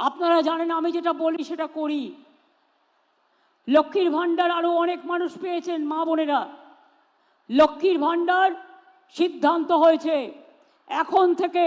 আপনারা জানেন আমি যেটা বলি, সেটা করি। লক্ষ্মীর ভাণ্ডার আরও অনেক মানুষ পেয়েছেন, মা বোনেরা। লক্ষ্মীর ভাণ্ডার সিদ্ধান্ত হয়েছে। এখন থেকে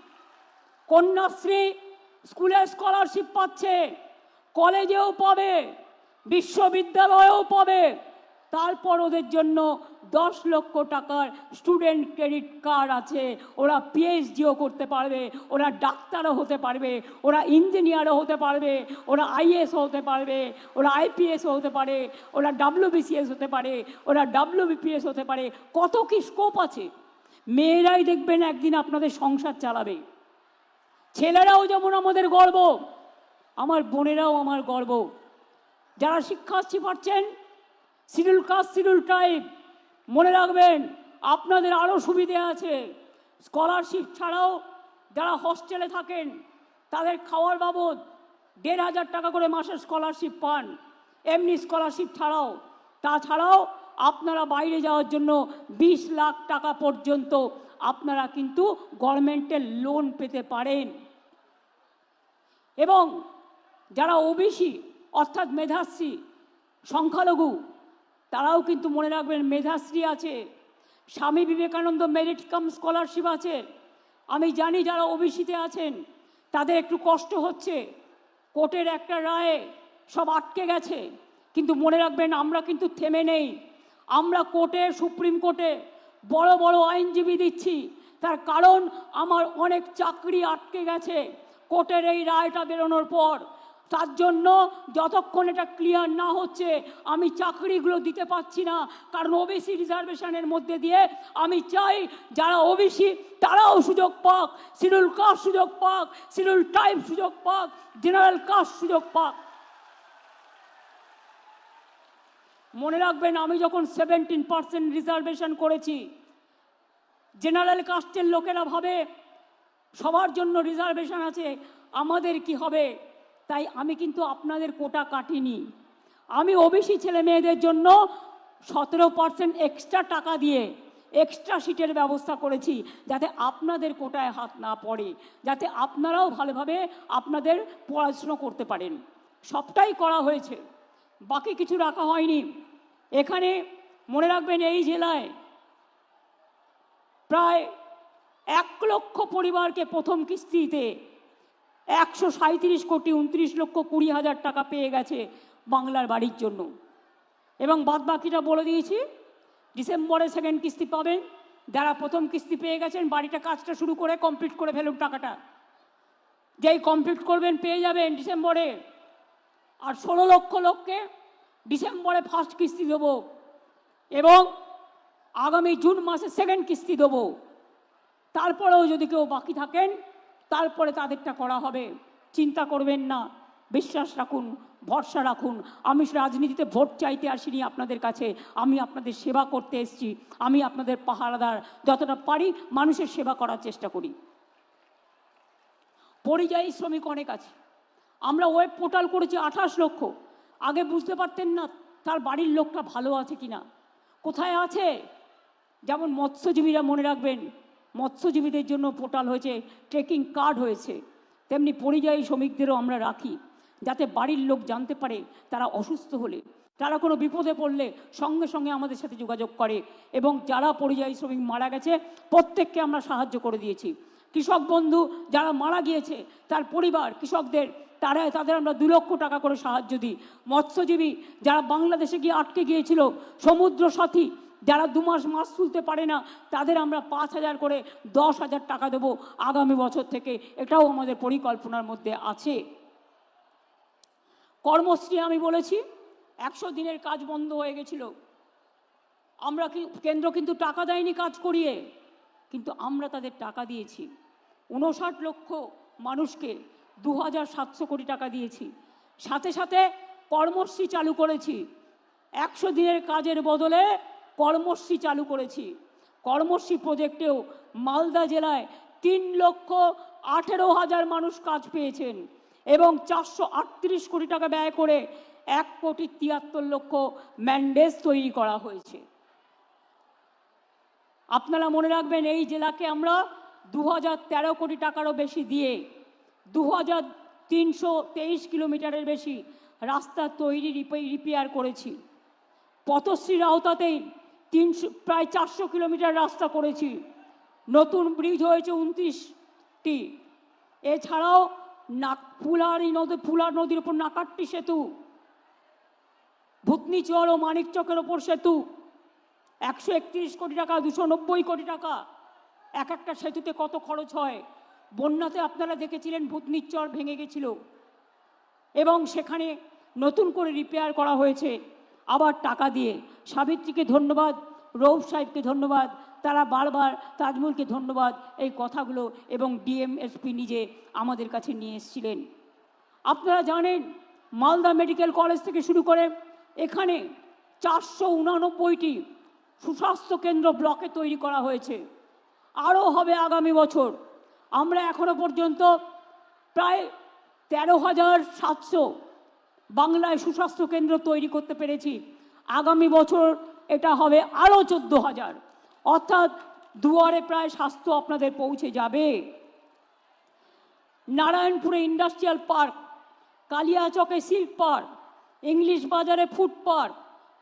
কন্যাশ্রী স্কুলে স্কলারশিপ পাচ্ছে, কলেজেও পাবে, বিশ্ববিদ্যালয়েও পাবে। তারপর ওদের জন্য দশ লক্ষ টাকার স্টুডেন্ট ক্রেডিট কার্ড আছে। ওরা পিএইচডিও করতে পারবে, ওরা ডাক্তারও হতে পারবে, ওরা ইঞ্জিনিয়ারও হতে পারবে, ওরা আইএস হতে পারবে, ওরা আইপিএসও হতে পারে, ওরা ডাব্লিউবিসিএস হতে পারে, ওরা ডাব্লিউবিপিএস হতে পারে। কত কি স্কোপ আছে? মেয়েরাই দেখবেন একদিন আপনাদের সংসার চালাবে। ছেলেরাও যেমন আমাদের গর্ব, আমার বোনেরাও আমার গর্ব। যারা শিক্ষার্থী পাচ্ছেন শিডিউল কাস্ট, শিডিউল টাইপ মনে রাখবেন, আপনাদের আরও সুবিধে আছে। স্কলারশিপ ছাড়াও যারা হস্টেলে থাকেন, তাদের খাওয়ার বাবদ দেড় হাজার টাকা করে মাসের স্কলারশিপ পান। এমনি স্কলারশিপ ছাড়াও, তাছাড়াও আপনারা বাইরে যাওয়ার জন্য বিশ লাখ টাকা পর্যন্ত আপনারা কিন্তু গভর্নমেন্টের লোন পেতে পারেন। এবং যারা ওবিসি, অর্থাৎ মেধাশ্রী, সংখ্যালঘু, তারাও কিন্তু মনে রাখবেন মেধাশ্রী আছে। Swami Vivekananda merit cum scholarship আছে। আমি জানি যারা ওবিসিতে আছেন, তাদের একটু কষ্ট হচ্ছে। কোর্টের একটা রায়ে সব আটকে গেছে। কিন্তু মনে রাখবেন আমরা কিন্তু থেমে নেই। আমরা কোর্টে, সুপ্রিম কোর্টে বড় বড় আইনজীবী দিচ্ছি। তার কারণ আমার অনেক চাকরি আটকে গেছে কোর্টের এই রায়টা বেরোনোর পর। তার জন্য যতক্ষণ এটা ক্লিয়ার না হচ্ছে, আমি চাকরিগুলো দিতে পারছি না। কারণ ওবিসি রিজার্ভেশনের মধ্যে দিয়ে আমি চাই যারা ওবিসি তারাও সুযোগ পাক। শিডিউল কাস্ট সুযোগ পাক শিডিউল টাইপ সুযোগ পাক, জেনারেল কাস্ট সুযোগ পাক। মনে রাখবেন, আমি যখন সেভেন্টিন পার্সেন্ট রিজার্ভেশন করেছি জেনারেল কাস্টের লোকেরা ভাবে সবার জন্য রিজার্ভেশন আছে, আমাদের কি হবে? তাই আমি কিন্তু আপনাদের কোটা কাটিনি। আমি ওবিসি ছেলে মেয়েদের জন্য সতেরো পার্সেন্ট এক্সট্রা টাকা দিয়ে এক্সট্রা সিটের ব্যবস্থা করেছি, যাতে আপনাদের কোটায় হাত না পড়ে, যাতে আপনারাও ভালোভাবে আপনাদের পড়াশুনো করতে পারেন। সবটাই করা হয়েছে। বাকি কিছু রাখা হয়নি। এখানে মনে রাখবেন এই জেলায় প্রায় এক লক্ষ পরিবারকে প্রথম কিস্তিতে একশো সাঁত্রিশ কোটি উনত্রিশ লক্ষ কুড়ি হাজার টাকা পেয়ে গেছে বাংলার বাড়ির জন্য। এবং বাদ বাকিটা বলে দিয়েছি ডিসেম্বরে সেকেন্ড কিস্তি পাবেন। যারা প্রথম কিস্তি পেয়ে গেছেন, বাড়িটা কাজটা শুরু করে কমপ্লিট করে ফেলুন টাকাটা। যেই কমপ্লিট করবেন পেয়ে যাবেন ডিসেম্বরে। আর ষোলো লক্ষ লোককে ডিসেম্বরে ফার্স্ট কিস্তি দেবো এবং আগামী জুন মাসে সেকেন্ড কিস্তি দেবো। তারপরেও যদি কেউ বাকি থাকেন, তারপরে তাদেরটা করা হবে। চিন্তা করবেন না, বিশ্বাস রাখুন, ভরসা রাখুন। আমি রাজনীতিতে ভোট চাইতে আসিনি আপনাদের কাছে। আমি আপনাদের সেবা করতে এসেছি। আমি আপনাদের পাহারাদার। যতটা পারি মানুষের সেবা করার চেষ্টা করি। পরিযায়ী শ্রমিক অনেক আছে। আমরা ওয়েব পোর্টাল করেছি আঠাশ লক্ষ। আগে বুঝতে পারতেন না তার বাড়ির লোকটা ভালো আছে কি না কোথায় আছে? যেমন মৎস্যজীবীরা মনে রাখবেন, মৎস্যজীবীদের জন্য পোর্টাল হয়েছে, ট্রেকিং কার্ড হয়েছে। তেমনি পরিযায়ী শ্রমিকদেরও আমরা রাখি, যাতে বাড়ির লোক জানতে পারে তারা অসুস্থ হলে। তারা কোনো বিপদে পড়লে সঙ্গে সঙ্গে আমাদের সাথে যোগাযোগ করে এবং যারা পরিযায়ী শ্রমিক মারা গেছে, প্রত্যেককে আমরা সাহায্য করে দিয়েছি। কৃষক বন্ধু যারা মারা গিয়েছে, তার পরিবার কৃষকদের তারা তাদের আমরা দু লক্ষ টাকা করে সাহায্য দিই। মৎস্যজীবী যারা বাংলাদেশে গিয়ে আটকে গিয়েছিল, সমুদ্র সাথী যারা দু মাস মাছ তুলতে পারে না, তাদের আমরা পাঁচ হাজার করে দশ হাজার টাকা দেবো আগামী বছর থেকে। এটাও আমাদের পরিকল্পনার মধ্যে আছে। কর্মশ্রী আমি বলেছি, একশো দিনের কাজ বন্ধ হয়ে গেছিল। আমরা কি, কেন্দ্র কিন্তু টাকা দেয়নি কাজ করিয়ে, কিন্তু আমরা তাদের টাকা দিয়েছি। উনষাট লক্ষ মানুষকে দু হাজার সাতশো কোটি টাকা দিয়েছি। সাথে সাথে কর্মশ্রী চালু করেছি। একশো দিনের কাজের বদলে কর্মশ্রী চালু করেছি। কর্মশ্রী প্রজেক্টেও মালদা জেলায় তিন লক্ষ আঠেরো হাজার মানুষ কাজ পেয়েছেন এবং চারশো আটত্রিশ কোটি টাকা ব্যয় করে এক কোটি তিয়াত্তর লক্ষ ম্যান্ডেজ তৈরি করা হয়েছে। আপনারা মনে রাখবেন, এই জেলাকে আমরা দু হাজার তেরো কোটি টাকারও বেশি দিয়ে দু হাজার তিনশো তেইশ কিলোমিটারের বেশি রাস্তা তৈরি রিপেয়ার করেছি। পথশ্রীর আওতাতেই তিনশো প্রায় চারশো কিলোমিটার রাস্তা করেছি। নতুন ব্রিজ হয়েছে উনত্রিশটি। এছাড়াও নাক ফুলারি নদী ফুলার নদীর উপর নাকাট্টি সেতু, ভূতনি চর ও মানিকচকের ওপর সেতু, একশো একত্রিশ কোটি টাকা, দুশো নব্বই কোটি টাকা। এক একটা সেতুতে কত খরচ হয়? বন্যাতে আপনারা দেখেছিলেন ভূতনির ভেঙে গেছিল। এবং সেখানে নতুন করে রিপেয়ার করা হয়েছে। আবার টাকা দিয়ে। সাবিত্রীকে ধন্যবাদ, রৌফ সাহেবকে ধন্যবাদ, তারা বারবার তাজমুলকে ধন্যবাদ এই কথাগুলো এবং ডিএমএসপি নিজে আমাদের কাছে নিয়ে এসেছিলেন। আপনারা জানেন, মালদা মেডিকেল কলেজ থেকে শুরু করে এখানে চারশো উনানব্বইটি সুস্বাস্থ্য কেন্দ্র ব্লকে তৈরি করা হয়েছে। আরও হবে আগামী বছর। আমরা এখনও পর্যন্ত প্রায় তেরো হাজার সাতশো বাংলায় সুস্বাস্থ্য কেন্দ্র তৈরি করতে পেরেছি। আগামী বছর এটা হবে আরও চোদ্দ হাজার। অর্থাৎ দুয়ারে প্রায় স্বাস্থ্য আপনাদের পৌঁছে যাবে। নারায়ণপুরে ইন্ডাস্ট্রিয়াল পার্ক, কালিয়াচকে সিল্ক পার্ক, ইংলিশ বাজারে food park,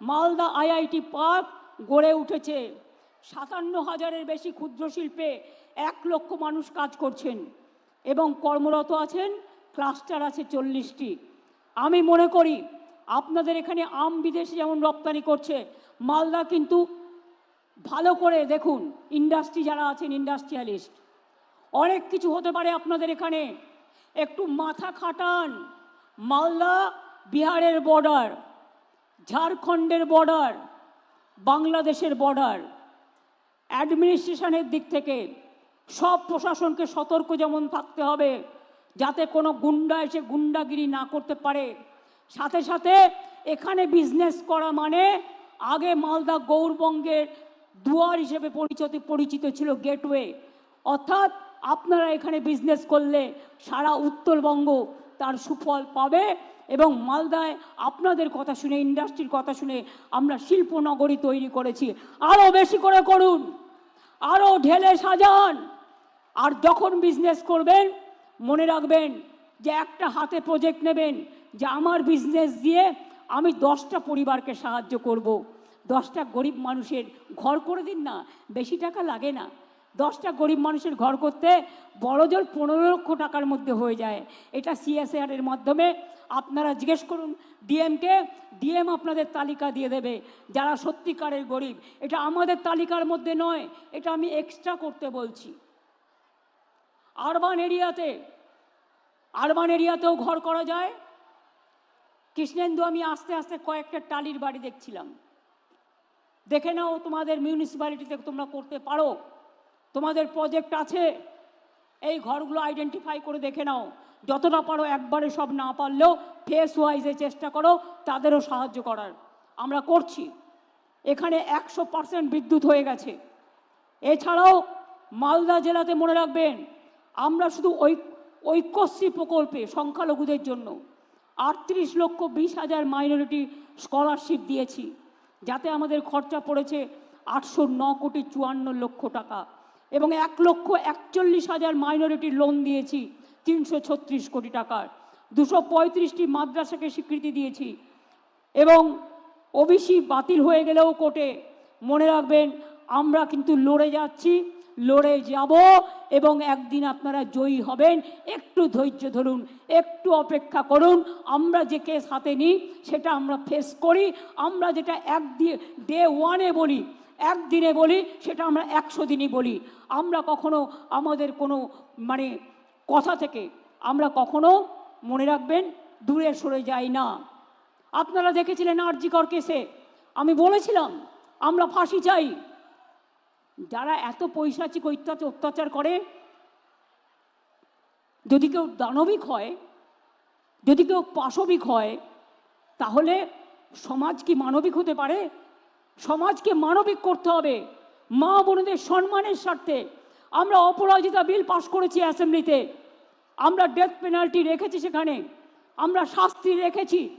Malda IIT park গড়ে উঠেছে। সাতান্ন হাজারের বেশি ক্ষুদ্র শিল্পে এক লক্ষ মানুষ কাজ করছেন এবং কর্মরত আছেন ক্লাস্টার আছে চল্লিশটি। আমি মনে করি আপনাদের এখানে আম বিদেশে যেমন রপ্তানি করছে, মালদা কিন্তু ভালো করে দেখুন ইন্ডাস্ট্রি যারা আছেন ইন্ডাস্ট্রিয়ালিস্ট অনেক কিছু হতে পারে আপনাদের এখানে। একটু মাথা খাটান, মালদা বিহারের বর্ডার ঝাড়খণ্ডের বর্ডার বাংলাদেশের বর্ডার অ্যাডমিনিস্ট্রেশনের দিক থেকে সব প্রশাসনকে সতর্ক যেমন থাকতে হবে, যাতে কোনো গুন্ডা এসে গুন্ডাগিরি না করতে পারে। সাথে সাথে এখানে বিজনেস করা মানে আগে মালদা গৌরবঙ্গের দুয়ার হিসেবে পরিচিত পরিচিত ছিল গেটওয়ে অর্থাৎ আপনারা এখানে বিজনেস করলে সারা উত্তরবঙ্গ তার সুফল পাবে এবং মালদায় আপনাদের কথা শুনে ইন্ডাস্ট্রির কথা শুনে আমরা শিল্পনগরী তৈরি করেছি। আরও বেশি করে করুন আরও ঢেলে সাজান। আর যখন বিজনেস করবেন, মনে রাখবেন যে একটা হাতে প্রজেক্ট নেবেন, যে আমার বিজনেস দিয়ে আমি দশটা পরিবারকে সাহায্য করব। দশটা গরিব মানুষের ঘর করে দিন না, বেশি টাকা লাগে না। দশটা গরিব মানুষের ঘর করতে বড় জোর পনেরো লক্ষ টাকার মধ্যে হয়ে যায়। এটা সিএসআর এর মাধ্যমে আপনারা জিজ্ঞেস করুন ডিএমকে ডিএম আপনাদের তালিকা দিয়ে দেবে, যারা সত্যিকারের গরিব। এটা আমাদের তালিকার মধ্যে নয়, এটা আমি এক্সট্রা করতে বলছি। আরবান এরিয়াতে, আরবান এরিয়াতেও ঘর করা যায়। কৃষ্ণেন্দু আমি আস্তে আস্তে কয়েকটা টালির বাড়ি দেখছিলাম। দেখে নাও তোমাদের মিউনিসিপ্যালিটিতে তোমরা করতে পারো। তোমাদের প্রজেক্ট আছে। এই ঘরগুলো আইডেন্টিফাই করে দেখে নাও। যতটা পারো একবারে সব না পারলেও ফেস ওয়াইজে চেষ্টা করো, তাদেরও সাহায্য করার। আমরা করছি। এখানে একশো পার্সেন্ট বিদ্যুৎ হয়ে গেছে। এছাড়াও মালদা জেলাতে মনে রাখবেন আমরা শুধু ঐ ঐক্যশ্রী প্রকল্পে সংখ্যালঘুদের জন্য আটত্রিশ লক্ষ বিশ হাজার মাইনরিটি স্কলারশিপ দিয়েছি, যাতে আমাদের খরচা পড়েছে আটশো ন কোটি চুয়ান্ন লক্ষ টাকা এবং এক লক্ষ একচল্লিশ হাজার মাইনরিটি লোন দিয়েছি তিনশো ছত্রিশ কোটি টাকার। দুশো পঁয়ত্রিশটি মাদ্রাসাকে স্বীকৃতি দিয়েছি এবং ওবিসি বাতিল হয়ে গেলেও কোর্টে মনে রাখবেন, আমরা কিন্তু লড়ে যাচ্ছি। লড়ে যাব এবং একদিন আপনারা জয়ী হবেন। একটু ধৈর্য ধরুন, একটু অপেক্ষা করুন। আমরা যে কেস হাতে নিই, সেটা আমরা ফেস করি। আমরা যেটা এক দিয়ে ডে ওয়ানে বলি, একদিনে বলি, সেটা আমরা একশো দিনই বলি। আমরা কখনো আমাদের কোনো মানে কথা থেকে আমরা কখনো মনে রাখবেন, দূরে সরে যাই না। আপনারা দেখেছিলেন আরজিকর কেসে? আমি বলেছিলাম, আমরা ফাঁসি চাই। যারা এত পৈশাচিক অত্যাচার অত্যাচার করে, যদি কেউ দানবিক হয়, যদি কেউ পাশবিক হয়, তাহলে সমাজ কি মানবিক হতে পারে? সমাজকে মানবিক করতে হবে। মা বোনদের সম্মানের স্বার্থে আমরা অপরাজিতা বিল পাশ করেছি অ্যাসেম্বলিতে। আমরা ডেথ পেনাল্টি রেখেছি সেখানে। আমরা শাস্তি রেখেছি।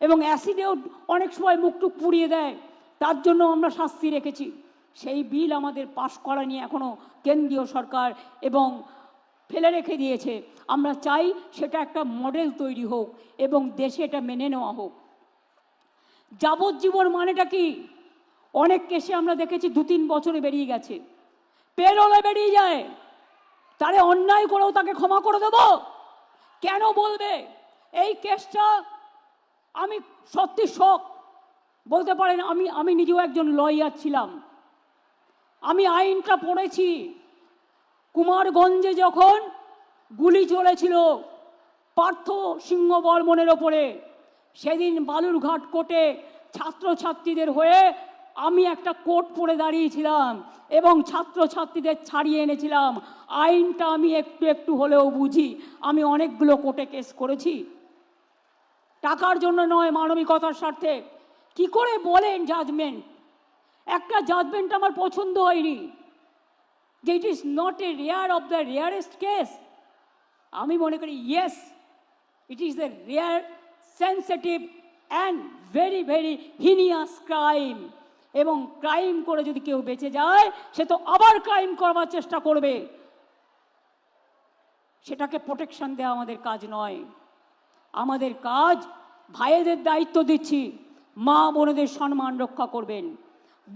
এবং অ্যাসিডেও অনেক সময় মুখটুক পুড়িয়ে দেয়। তার জন্য আমরা শাস্তি রেখেছি। সেই বিল আমাদের পাশ করা নিয়ে এখনও কেন্দ্রীয় সরকার এবং ফেলে রেখে দিয়েছে। আমরা চাই সেটা একটা মডেল তৈরি হোক এবং দেশে এটা মেনে নেওয়া হোক। যাবজ্জীবন মানেটা কি? অনেক কেসে আমরা দেখেছি দু তিন বছরে বেরিয়ে গেছে। পেরোলে বেরিয়ে যায়। তারে অন্যায় করেও তাকে ক্ষমা করে দেব। কেন বলবে? এই কেসটা আমি সত্যি শখ বলতে পারেন আমি আমি নিজেও একজন লয়ার ছিলাম। আমি আইনটা পড়েছি। কুমারগঞ্জে যখন গুলি চলেছিল পার্থ সিংহ বর্মনের ওপরে, সেদিন বালুরঘাট কোর্টে ছাত্রছাত্রীদের হয়ে আমি একটা কোর্ট পরে দাঁড়িয়েছিলাম এবং ছাত্রছাত্রীদের ছাড়িয়ে এনেছিলাম। আইনটা আমি একটু একটু হলেও বুঝি, আমি অনেকগুলো কোর্টে কেস করেছি। টাকার জন্য নয়, মানবিকতার স্বার্থে। কি করে বলেন জাজমেন্ট একটা জাজমেন্ট আমার পছন্দ হয়নি। যে it is not a rare of the rarest case আমি মনে করি yes it is the rare sensitive and very very heinous crime এবং ক্রাইম করে যদি কেউ বেঁচে যায়, সে তো আবার ক্রাইম করবার চেষ্টা করবে। সেটাকে প্রোটেকশন দেওয়া আমাদের কাজ নয়। আমাদের কাজ ভাইয়েদের দায়িত্ব দিচ্ছি। মা বোনেদের সম্মান রক্ষা করবেন।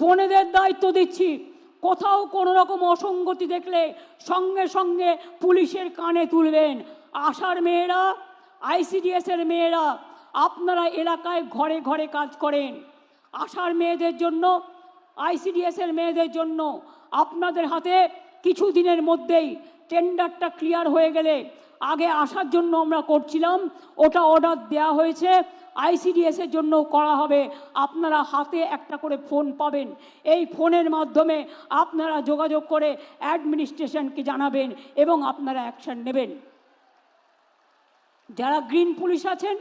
বোনেদের দায়িত্ব দিচ্ছি। কোথাও কোনো রকম অসঙ্গতি দেখলে সঙ্গে সঙ্গে পুলিশের কানে তুলবেন। আশার মেয়েরা আইসিডিএস এর মেয়েরা, আপনারা এলাকায় ঘরে ঘরে কাজ করেন। আশার মেয়েদের জন্য আইসিডিএস এর মেয়েদের জন্য আপনাদের হাতে কিছু দিনের মধ্যেই টেন্ডারটা ক্লিয়ার হয়ে গেলে আগে আসার জন্য আমরা করছিলাম, ওটা অর্ডার দেওয়া হয়েছে। আইসিডিএস এর জন্য করা হবে। আপনারা হাতে একটা করে ফোন পাবেন। এই ফোনের মাধ্যমে আপনারা যোগাযোগ করে অ্যাডমিনিস্ট্রেশনকে জানাবেন এবং আপনারা অ্যাকশন নেবেন। যারা গ্রিন পুলিশ আছেন,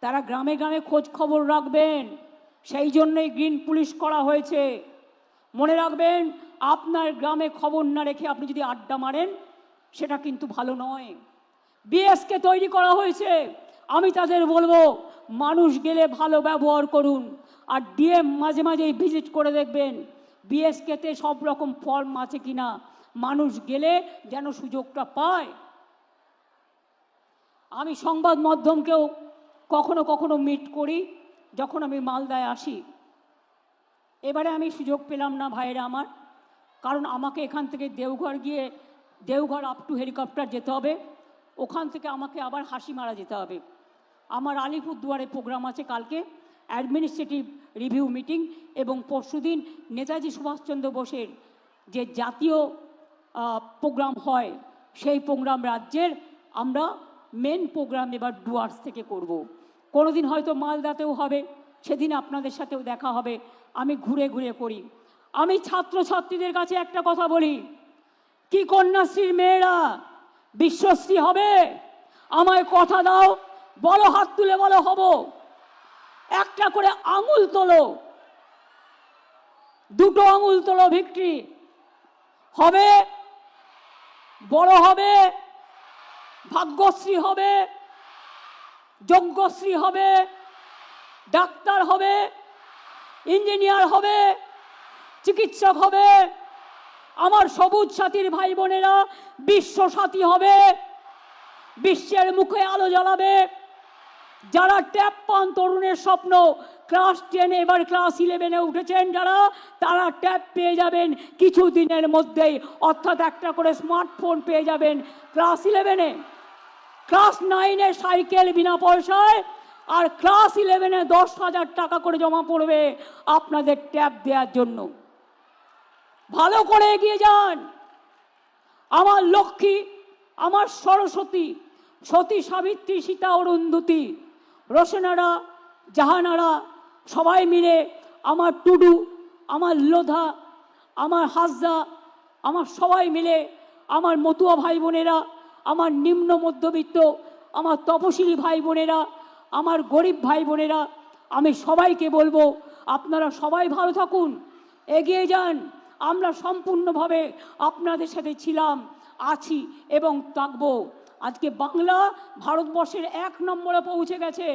তারা গ্রামে গ্রামে খোঁজ খবর রাখবেন। সেই জন্যই গ্রিন পুলিশ করা হয়েছে। মনে রাখবেন, আপনার গ্রামে খবর না রেখে আপনি যদি আড্ডা মারেন, সেটা কিন্তু ভালো নয়। বিএসকে তৈরি করা হয়েছে। আমি তাদের বলব, মানুষ গেলে ভালো ব্যবহার করুন। আর ডিএম মাঝে মাঝেই ভিজিট করে দেখবেন বিএসকেতে সব রকম ফর্ম আছে কিনা। মানুষ গেলে যেন সুযোগটা পায়। আমি সংবাদ মাধ্যমকেও কখনো কখনো মিট করি, যখন আমি মালদায় আসি। এবারে আমি সুযোগ পেলাম না ভাইয়েরা আমার, কারণ আমাকে এখান থেকে দেওঘর গিয়ে, দেওঘর আপ টু হেলিকপ্টার যেতে হবে। ওখান থেকে আমাকে আবার হাসি মারা যেতে হবে। আমার আলিপুরদুয়ারে প্রোগ্রাম আছে কালকে অ্যাডমিনিস্ট্রেটিভ রিভিউ মিটিং এবং পরশুদিন নেতাজি সুভাষচন্দ্র বোসের যে জাতীয় প্রোগ্রাম হয়, সেই প্রোগ্রাম রাজ্যের আমরা মেন প্রোগ্রাম এবার ডুয়ার্স থেকে করব। কোনোদিন হয়তো মালদাতেও হবে, সেদিন আপনাদের সাথেও দেখা হবে, আমি ঘুরে ঘুরে করি আমি ছাত্রছাত্রীদের কাছে একটা কথা বলি, কি কন্যাশ্রীর মেয়েরা বিশ্বশ্রী হবে আমায় কথা দাও বলো হাত তুলে বলো হব। একটা করে আঙুল তোলো। দুটো আঙুল তোলো ভিক্টরি। হবে, বড় হবে, ভাগ্যশ্রী হবে, যজ্ঞশ্রী হবে, ডাক্তার হবে, ইঞ্জিনিয়ার হবে, চিকিৎসক হবে, আমার সবুজ সাথীর ভাই বোনেরা বিশ্ব সাথী হবে, বিশ্বের মুখে আলো জ্বালাবে। যারা ট্যাপ পান তরুণের স্বপ্ন, ক্লাস টেনে এবার ক্লাস ইলেভেনে উঠেছেন যারা, তারা ট্যাব পেয়ে যাবেন কিছু দিনের মধ্যেই। অর্থাৎ একটা করে স্মার্টফোন পেয়ে যাবেন ক্লাস ইলেভেনে। ক্লাস নাইনে সাইকেল বিনা পয়সায়, আর ক্লাস ইলেভেনে দশ হাজার টাকা করে জমা পড়বে আপনাদের ট্যাব দেওয়ার জন্য। ভালো করে এগিয়ে যান। আমার লক্ষ্মী, আমার সরস্বতী, সতী সাবিত্রী সীতা অরুন্ধতী রোশনারা জাহানারা, সবাই মিলে আমার টুডু, আমার লোধা, আমার হাজদা আমার সবাই মিলে আমার মতুয়া ভাই বোনেরা আমার নিম্ন মধ্যবিত্ত, আমার তপশিলি ভাই বোনেরা আমার গরিব ভাই বোনেরা আমি সবাইকে বলব, আপনারা সবাই ভালো থাকুন, এগিয়ে যান, আমরা সম্পূর্ণভাবে আপনাদের সাথে ছিলাম, আছি এবং থাকব। আজকে বাংলা ভারতবর্ষের এক নম্বরে পৌঁছে গেছে।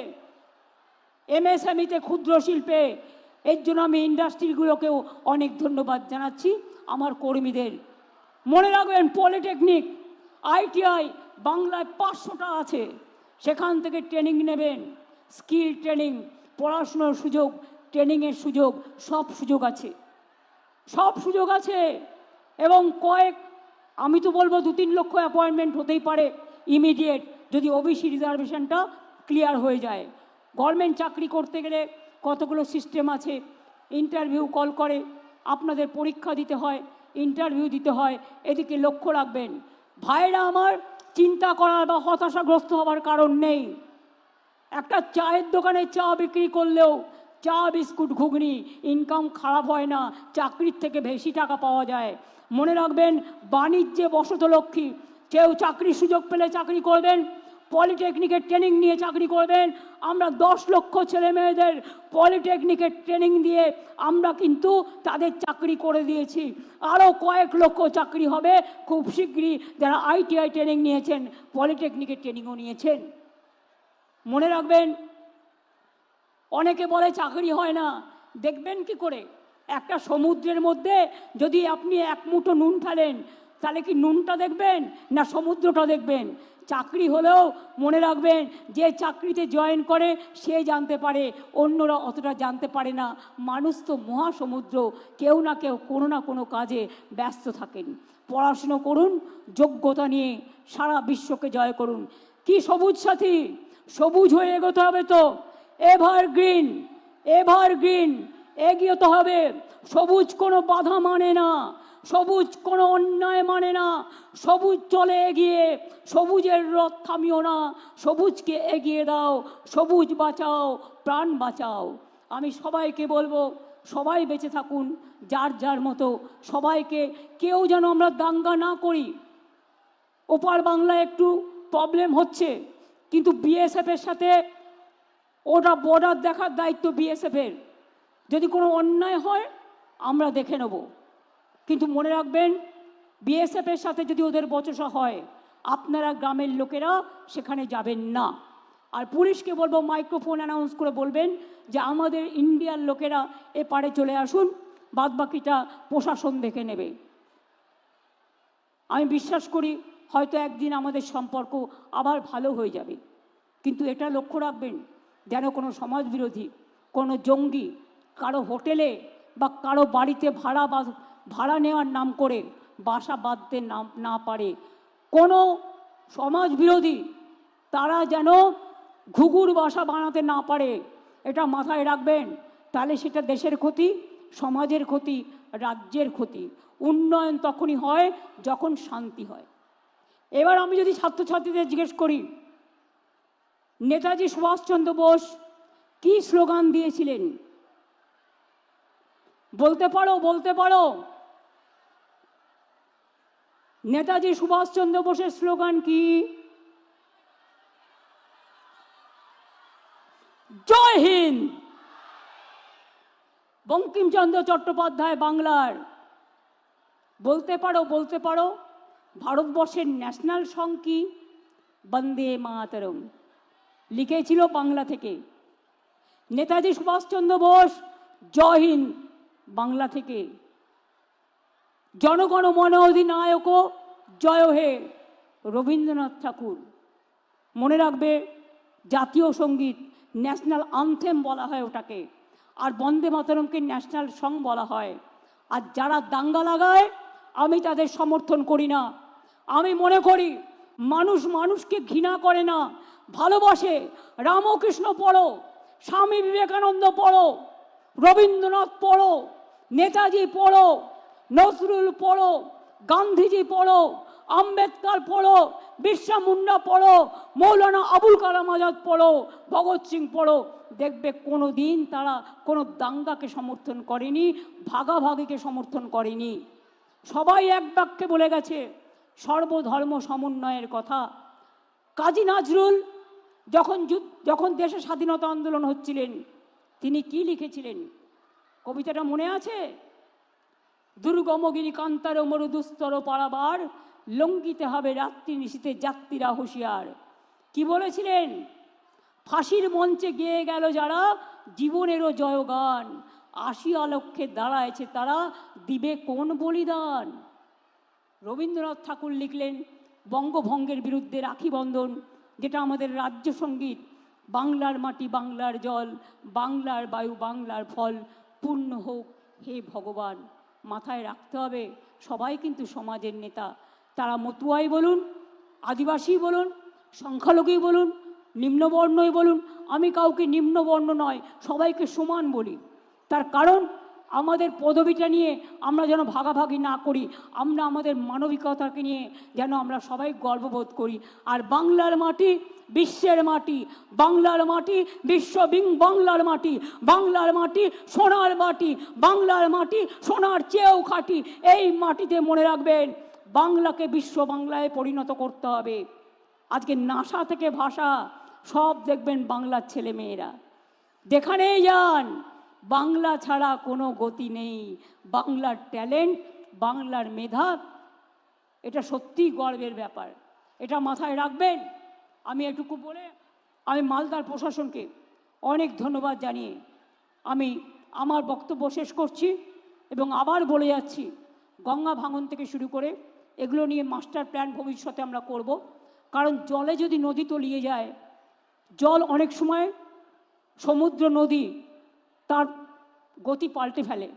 এমএসএমইতে ক্ষুদ্র শিল্পে। এর জন্য আমি ইন্ডাস্ট্রিগুলোকেও অনেক ধন্যবাদ জানাচ্ছি, আমার কর্মীদের। মনে রাখবেন, পলিটেকনিক, আইটিআই বাংলায় পাঁচশোটা আছে। সেখান থেকে ট্রেনিং নেবেন, স্কিল ট্রেনিং, পড়াশুনোর সুযোগ, ট্রেনিংয়ের সুযোগ, সব সুযোগ আছে। সব সুযোগ আছে এবং কয়েক, আমি তো বলব দু তিন লক্ষ অ্যাপয়েন্টমেন্ট হতেই পারে। ইমিডিয়েট যদি ওবিসি রিজার্ভেশনটা ক্লিয়ার হয়ে যায়। গভর্নমেন্ট চাকরি করতে গেলে কতগুলো সিস্টেম আছে? ইন্টারভিউ কল করে। আপনাদের পরীক্ষা দিতে হয় ইন্টারভিউ দিতে হয়। এদিকে লক্ষ্য রাখবেন, ভাইরা আমার চিন্তা করার বা হতাশাগ্রস্ত হওয়ার কারণ নেই। একটা চায়ের দোকানে চা বিক্রি করলেও চা, বিস্কুট, ঘুগনি ইনকাম খারাপ হয় না, চাকরির থেকে বেশি টাকা পাওয়া যায়। মনে রাখবেন, বাণিজ্যে বসত লক্ষ্মী কেউ চাকরির সুযোগ পেলে চাকরি করবেন, পলিটেকনিকের ট্রেনিং নিয়ে চাকরি করবেন, আমরা দশ লক্ষ ছেলে মেয়েদের পলিটেকনিকের ট্রেনিং দিয়ে আমরা কিন্তু তাদের চাকরি করে দিয়েছি। আরও কয়েক লক্ষ চাকরি হবে, খুব শীঘ্রই যারা আইটিআই ট্রেনিং নিয়েছেন, পলিটেকনিকের ট্রেনিংও নিয়েছেন। মনে রাখবেন, অনেকে বলে চাকরি হয় না, দেখবেন কি করে? একটা সমুদ্রের মধ্যে যদি আপনি এক মুঠো নুন ফেলেন তাহলে কি নুনটা দেখবেন না সমুদ্রটা দেখবেন? চাকরি হলেও মনে রাখবেন, যে চাকরিতে জয়েন করে সে জানতে পারে, অন্যরা অতটা জানতে পারে না। মানুষ তো মহাসমুদ্র, কেউ না কেউ কোনো না কোনো কাজে ব্যস্ত থাকেন। পড়াশুনো করুন, যোগ্যতা নিয়ে সারা বিশ্বকে জয় করুন। কি সবুজ সাথী? সবুজ হয়ে এগোতে হবে তো। এভার গ্রিন এভার গ্রিন এগিয়ে হবে। সবুজ কোনো বাধা মানে না। সবুজ কোনো অন্যায় মানে না। সবুজ চলে এগিয়ে, সবুজের রথ থামিও না। সবুজকে এগিয়ে দাও, সবুজ বাঁচাও, প্রাণ বাঁচাও। আমি সবাইকে বলব, সবাই বেঁচে থাকুন, যার যার মতো। সবাইকে কেউ যেন আমরা দাঙ্গা না করি। ওপার বাংলায় একটু প্রবলেম হচ্ছে, কিন্তু বিএসএফের সাথে ওটা বর্ডার দেখার দায়িত্ব বিএসএফের যদি কোনো অন্যায় হয়, আমরা দেখে নেব। কিন্তু মনে রাখবেন বিএসএফের সাথে যদি ওদের বচসা হয়, আপনারা গ্রামের লোকেরা সেখানে যাবেন না। আর পুলিশকে বলব, মাইক্রোফোন অ্যানাউন্স করে বলবেন যে আমাদের ইন্ডিয়ার লোকেরা এপারে চলে আসুন, বাদবাকিটা প্রশাসন দেখে নেবে। আমি বিশ্বাস করি, হয়তো একদিন আমাদের সম্পর্ক আবার ভালো হয়ে যাবে। কিন্তু এটা লক্ষ্য রাখবেন, যেন কোনো সমাজ বিরোধী কোনো জঙ্গি, কারও হোটেলে বা কারও বাড়িতে ভাড়া বা ভাড়া নেওয়ার নাম করে বাসা বাঁধতে নাম, না পারে। কোনো সমাজ বিরোধী তারা যেন ঘুঘুর বাসা বানাতে না পারে, এটা মাথায় রাখবেন। তাহলে সেটা দেশের ক্ষতি, সমাজের ক্ষতি, রাজ্যের ক্ষতি। উন্নয়ন তখনই হয় যখন শান্তি হয়। এবার আমি যদি ছাত্রছাত্রীদের জিজ্ঞেস করি, নেতাজি সুভাষচন্দ্র বোস কি স্লোগান দিয়েছিলেন? বলতে পারো বলতে পারো। নেতাজি সুভাষচন্দ্র বোসের স্লোগান কি? জয় হিন্দ! বঙ্কিমচন্দ্র চট্টোপাধ্যায় বাংলার। বলতে পারো বলতে পারো, ভারতবর্ষের ন্যাশনাল সং কি? বন্দে মাতরম। লিখেছিল বাংলা থেকে। নেতাজি সুভাষচন্দ্র বোস, জয় হিন্দ, বাংলা থেকে। জনগণ মন অধিনায়ক জয় হে রবীন্দ্রনাথ ঠাকুর। মনে রাখবে, জাতীয় সংগীত ন্যাশনাল আনথেম বলা হয় ওটাকে, আর বন্দে মাতরমকে ন্যাশনাল সং বলা হয়। আর যারা দাঙ্গা লাগায়, আমি তাদের সমর্থন করি না। আমি মনে করি, মানুষ মানুষকে ঘৃণা করে না। ভালোবাসে, রামকৃষ্ণ পড়ো, স্বামী বিবেকানন্দ পড়ো, রবীন্দ্রনাথ পড়ো, নেতাজি পড়ো নজরুল পড়ো, গান্ধীজি পড়ো, আম্বেদকর পড়ো, বিরসা মুন্ডা পড়ো, মৌলানা আবুল কালাম আজাদ পড়ো, ভগৎ সিং পড়ো। দেখবে কোনো দিন তারা কোনো দাঙ্গাকে সমর্থন করেনি, ভাগাভাগিকে সমর্থন করেনি। সবাই এক বাক্যে বলে গেছে, সর্বধর্ম সমন্বয়ের কথা। কাজী নাজরুল যখন যখন দেশে স্বাধীনতা আন্দোলন হচ্ছিলেন, তিনি কি লিখেছিলেন? কবিতাটা মনে আছে? দুর্গমগিরি কান্তার মরু দুস্তর পারাবার লঙ্কিতে হবে রাত্রি নিশীতে যাত্রীরা হুঁশিয়ার। কি বলেছিলেন? ফাঁসির মঞ্চে গেয়ে গেল যারা, জীবনেরও জয়গান। আশি লক্ষ্যে দাঁড়ায়ছে তারা, দিবে কোন বলিদান? রবীন্দ্রনাথ ঠাকুর লিখলেন, বঙ্গভঙ্গের বিরুদ্ধে রাখি বন্ধন, যেটা আমাদের রাজ্য সংগীত। বাংলার মাটি বাংলার জল, বাংলার বায়ু বাংলার ফল, পূর্ণ হোক হে ভগবান। মাথায় রাখতে হবে। সবাই কিন্তু সমাজের নেতা। তারা মতুয়াই বলুন, আদিবাসী বলুন সংখ্যালঘুই বলুন, নিম্নবর্ণই বলুন। আমি কাউকে নিম্নবর্ণ নয়, সবাইকে সমান বলি। তার কারণ আমাদের পদবিটা নিয়ে আমরা যেন ভাগাভাগি না করি, আমরা আমাদের মানবিকতাকে নিয়ে যেন আমরা সবাই গর্ববোধ করি। আর বাংলার মাটি বিশ্বের মাটি, বাংলার মাটি বিশ্ব বাংলার মাটি বাংলার মাটি সোনার মাটি, বাংলার মাটি সোনার চেয়েও খাঁটি, এই মাটিতে মনে রাখবেন, বাংলাকে বিশ্ব বাংলায় পরিণত করতে হবে। আজকে নাসা থেকে ভাষা সব দেখবেন বাংলার ছেলে মেয়েরা যেখানেই যান বাংলা ছাড়া কোনো গতি নেই। বাংলার ট্যালেন্ট, বাংলার মেধা, এটা সত্যিই গর্বের ব্যাপার। এটা মাথায় রাখবেন। আমি এটুকু বলে আমি মালদার প্রশাসনকে অনেক ধন্যবাদ জানিয়ে আমি আমার বক্তব্য শেষ করছি এবং আবার বলে যাচ্ছি, গঙ্গা ভাঙন থেকে শুরু করে এগুলো নিয়ে মাস্টার প্ল্যান ভবিষ্যতে আমরা করব। কারণ জলে যদি নদী তলিয়ে যায়, জল অনেক সময় সমুদ্র নদী তার গতি পাল্টে ফেলে।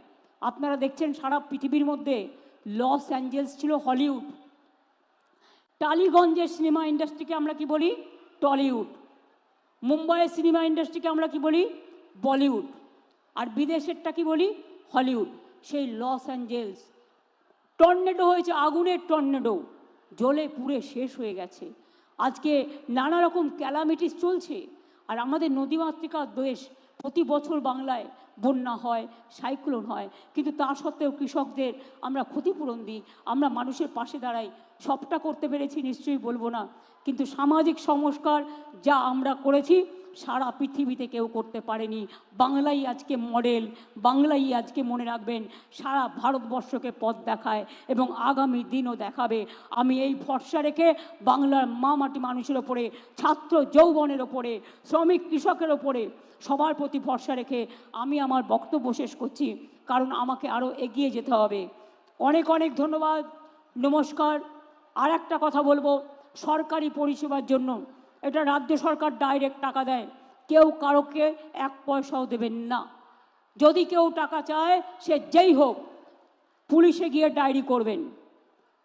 আপনারা দেখছেন সারা পৃথিবীর মধ্যে লস অ্যাঞ্জেলস ছিল হলিউড। টালিগঞ্জের সিনেমা ইন্ডাস্ট্রিকে আমরা কি বলি? টলিউড। মুম্বাইয়ের সিনেমা ইন্ডাস্ট্রিকে আমরা কি বলি? বলিউড। আর বিদেশেরটা কি বলি? হলিউড। সেই লস অ্যাঞ্জেলস। টর্নেডো হয়েছে, আগুনের টর্নেডো। জলে পুড়ে শেষ হয়ে গেছে। আজকে নানা রকম ক্যালামিটিস চলছে। আর আমাদের নদীমাতৃকা দেশ প্রতি বছর বাংলায় বন্যা হয়, সাইক্লোন হয়, কিন্তু তা সত্ত্বেও কৃষকদের আমরা ক্ষতিপূরণ দিই, আমরা মানুষের পাশে দাঁড়াই, সবটা করতে পেরেছি নিশ্চয়ই বলব না। কিন্তু সামাজিক সংস্কার যা আমরা করেছি সারা পৃথিবীতে কেউ করতে পারেনি। বাংলাই আজকে মডেল বাংলাই আজকে মনে রাখবেন, সারা ভারতবর্ষকে পথ দেখায় এবং আগামী দিনও দেখাবে। আমি এই ভরসা রেখে বাংলার মা মাটি মানুষের ওপরে, ছাত্র যৌবনের ওপরে, শ্রমিক কৃষকের ওপরে সবার প্রতি ভরসা রেখে আমি আমার বক্তব্য শেষ করছি। কারণ আমাকে আরও এগিয়ে যেতে হবে। অনেক অনেক ধন্যবাদ। নমস্কার। আর একটা কথা বলব, সরকারি পরিষেবার জন্য। এটা রাজ্য সরকার ডাইরেক্ট টাকা দেয়। কেউ কারোকে এক পয়সাও দেবেন না। যদি কেউ টাকা চায়, সে যেই হোক, পুলিশে গিয়ে ডায়েরি করবেন।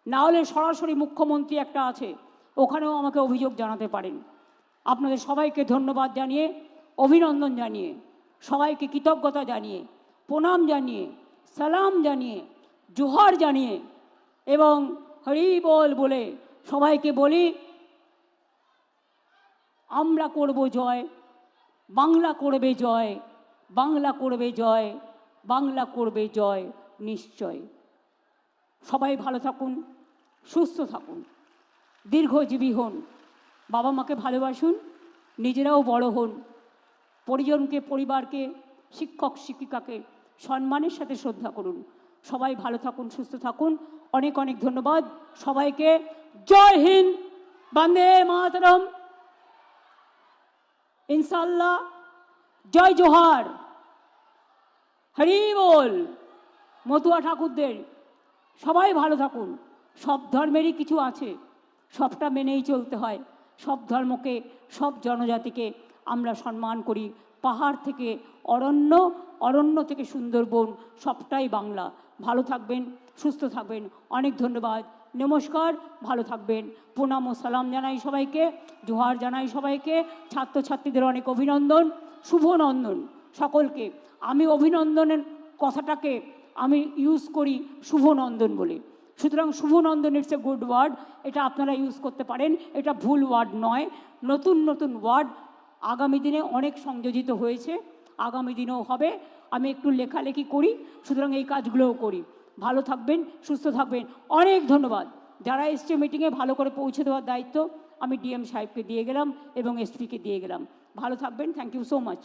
না হলে সরাসরি মুখ্যমন্ত্রী একটা আছে, ওখানেও আমাকে অভিযোগ জানাতে পারেন। আপনাদের সবাইকে ধন্যবাদ জানিয়ে, অভিনন্দন জানিয়ে, সবাইকে কৃতজ্ঞতা জানিয়ে, প্রণাম জানিয়ে, সালাম জানিয়ে, জোহার জানিয়ে এবং হরি বল বলে সবাইকে বলি আমরা করব জয়। বাংলা করবে জয়। বাংলা করবে জয়। বাংলা করবে জয় নিশ্চয়। সবাই ভালো থাকুন, সুস্থ থাকুন, দীর্ঘজীবী হন। বাবা মাকে ভালোবাসুন, নিজেরাও বড় হন। পরিজনকে, পরিবারকে, শিক্ষক, শিক্ষিকাকে সম্মানের সাথে শ্রদ্ধা করুন। সবাই ভালো থাকুন, সুস্থ থাকুন। অনেক অনেক ধন্যবাদ। সবাইকে জয় হিন্দ। বন্দে মাতরম। ইনশাল্লাহ জয় জোহার। হরি বল। মতুয়া ঠাকুরদের। সবাই ভালো থাকুন। সব ধর্মেরই কিছু আছে। সবটা মেনেই চলতে হয়। সব ধর্মকে, সব জনজাতিকে আমরা সম্মান করি। পাহাড় থেকে অরণ্য অরণ্য থেকে সুন্দরবন, সবটাই বাংলা। ভালো থাকবেন, সুস্থ থাকবেন। অনেক ধন্যবাদ। নমস্কার, ভালো থাকবেন। প্রণাম ও সালাম জানাই সবাইকে, জোহার জানাই সবাইকে। ছাত্রছাত্রীদের অনেক অভিনন্দন শুভনন্দন সকলকে। আমি অভিনন্দনের কথাটাকে আমি ইউজ করি শুভনন্দন বলে। সুতরাং শুভনন্দন ইটস এ গুড ওয়ার্ড এটা আপনারা ইউজ করতে পারেন। এটা ভুল ওয়ার্ড নয়। নতুন নতুন ওয়ার্ড আগামী দিনে অনেক সংযোজিত হয়েছে। আগামী দিনেও হবে। আমি একটু লেখালেখি করি, সুতরাং এই কাজগুলোও করি। ভালো থাকবেন, সুস্থ থাকবেন। অনেক ধন্যবাদ। যারা এসছে মিটিংয়ে ভালো করে পৌঁছে দেওয়ার দায়িত্ব, আমি ডিএম সাহেবকে দিয়ে গেলাম এবং এসপিকে দিয়ে গেলাম। ভালো থাকবেন। Thank you so much